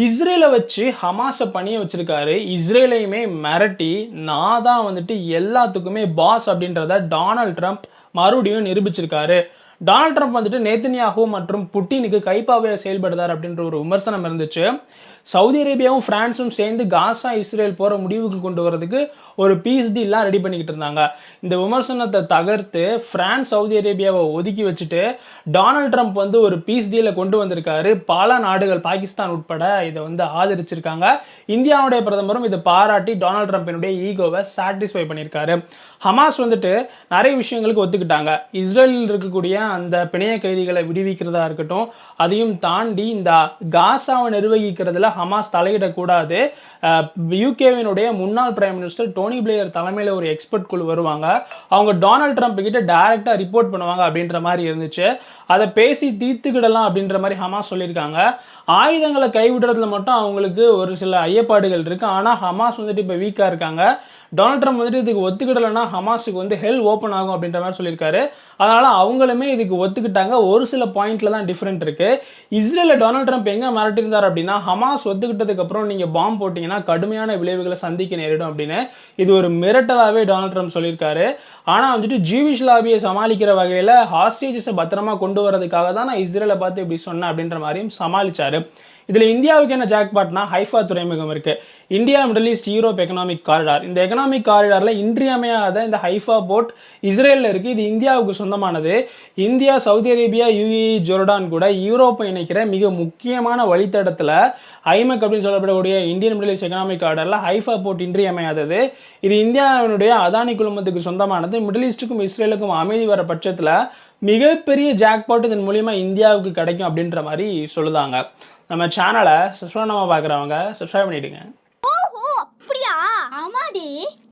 இஸ்ரேலை வச்சு ஹமாஸை பணிய வச்சிருக்காரு. இஸ்ரேலையுமே மிரட்டி நான் தான் வந்துட்டு எல்லாத்துக்குமே பாஸ் அப்படின்றத டொனால்ட் ட்ரம்ப் மறுபடியும் நிரூபிச்சிருக்காரு. டொனால்ட் ட்ரம்ப் வந்துட்டு நேத்தன்யாகு மற்றும் புட்டினுக்கு கைப்பாவையாக செயல்படுதார் அப்படின்ற ஒரு விமர்சனம் இருந்துச்சு. சவுதி அரேபியாவும் ஃப்ரான்ஸும் சேர்ந்து காசா இஸ்ரேல் போகிற முடிவுக்கு கொண்டு வரதுக்கு ஒரு பீஸ் டீல்லாம் ரெடி பண்ணிக்கிட்டு இருந்தாங்க. இந்த விமர்சனத்தை தகர்த்து ஃப்ரான்ஸ் சவுதி அரேபியாவை ஒதுக்கி வச்சுட்டு டொனால்ட் ட்ரம்ப் வந்து ஒரு பீஸ் டீலை கொண்டு வந்திருக்காரு. பல நாடுகள் பாகிஸ்தான் உட்பட இதை வந்து ஆதரிச்சிருக்காங்க. இந்தியாவுடைய பிரதமரும் இதை பாராட்டி டொனால்ட் ட்ரம்ப்பினுடைய ஈகோவை சாட்டிஸ்ஃபை பண்ணியிருக்காரு. ஹமாஸ் வந்துட்டு நிறைய விஷயங்களுக்கு ஒத்துக்கிட்டாங்க. இஸ்ரேலில் இருக்கக்கூடிய அந்த பிணைய கைதிகளை விடுவிக்கிறதா இருக்கட்டும் அதையும் தாண்டி இந்த காசாவை நிர்வகிக்கிறதுல ஹமாஸ் தலையிடக்கூடாது. யூகேவினுடைய முன்னாள் பிரைம் மினிஸ்டர் டோனி பிளேயர் தலைமையில் ஒரு எக்ஸ்பர்ட் குழு வருவாங்க. அவங்க டொனால்ட் ட்ரம்ப் கிட்ட டைரக்டாக ரிப்போர்ட் பண்ணுவாங்க அப்படின்ற மாதிரி இருந்துச்சு. அதை பேசி தீர்த்துக்கிடலாம் அப்படின்ற மாதிரி ஹமாஸ் சொல்லியிருக்காங்க. ஆயுதங்களை கைவிடுறதுல மட்டும் அவங்களுக்கு ஒரு சில ஐயப்பாடுகள் இருக்கு. ஆனால் ஹமாஸ் வந்துட்டு இப்போ வீக்காக இருக்காங்க. டொனால்ட் ட்ரம்ப் வந்துட்டு இதுக்கு ஒத்துக்கிடலைன்னா ஹமாஸுக்கு வந்து ஹெல் ஓப்பன் ஆகும் அப்படின்ற மாதிரி சொல்லியிருக்காரு. அதனால அவங்களுமே இதுக்கு ஒத்துக்கிட்டாங்க. ஒரு சில பாயிண்ட்ல தான் டிஃப்ரெண்ட் இருக்கு. இஸ்ரேல டொனால்ட் ட்ரம்ப் எங்க மிரட்டியிருந்தார் அப்படின்னா ஹமாஸ் சொத்துக்கிட்டதுக்கு அப்புறம் நீங்க பாம்பு போட்டீங்கன்னா கடுமையான விளைவுகளை சந்திக்க நேரிடும் அப்படின்னு இது ஒரு மிரட்டலாவே டொனால்ட் ட்ரம்ப் சொல்லியிருக்காரு. ஆனா வந்துட்டு ஜீவிஷ் லாபியை சமாளிக்கிற வகையில ஹாஸ்டேஜஸை பத்திரமா கொண்டு வரதுக்காக தான் நான் இஸ்ரேலை பார்த்து இப்படி சொன்னேன் அப்படின்ற மாதிரியும் சமாளிச்சாரு. இதில் இந்தியாவுக்கு என்ன ஜாக்பாட்னா ஹைஃபா துறைமுகம் இருக்குது India Middle East Europe economic corridor இந்த எக்கனாமிக் காரிடாரில் இன்றியமையாத இந்த ஹைஃபா போர்ட் இஸ்ரேலில் இருக்குது இது இந்தியாவுக்கு சொந்தமானது. India Saudi Arabia UAE Jordan கூட யூரோப்பை இணைக்கிற மிக முக்கியமான வழித்தடத்தில் ஐமக் அப்படின்னு சொல்லப்படக்கூடிய இந்தியன் மிடில் ஈஸ்ட் எக்கனாமிக் காரிடாரில் ஹைஃபா போர்ட் இன்றியமையாதது. இது இந்தியாவினுடைய அதானி குழுமத்துக்கு சொந்தமானது. மிடில் ஈஸ்ட்டுக்கும் இஸ்ரேலுக்கும் அமைதி வர பட்சத்தில் மிகப்பெரிய ஜாக்பாட் இதன் மூலியமாக இந்தியாவுக்கு கிடைக்கும் அப்படின்ற மாதிரி சொல்லுதாங்க. நம்ம சேனலை சப்ஸ்கிரைப் பண்ணாமல் பார்க்குறவங்க சப்ஸ்கிரைப் பண்ணிவிடுங்க ஓஹோ அப்படியா? ஆமாடி.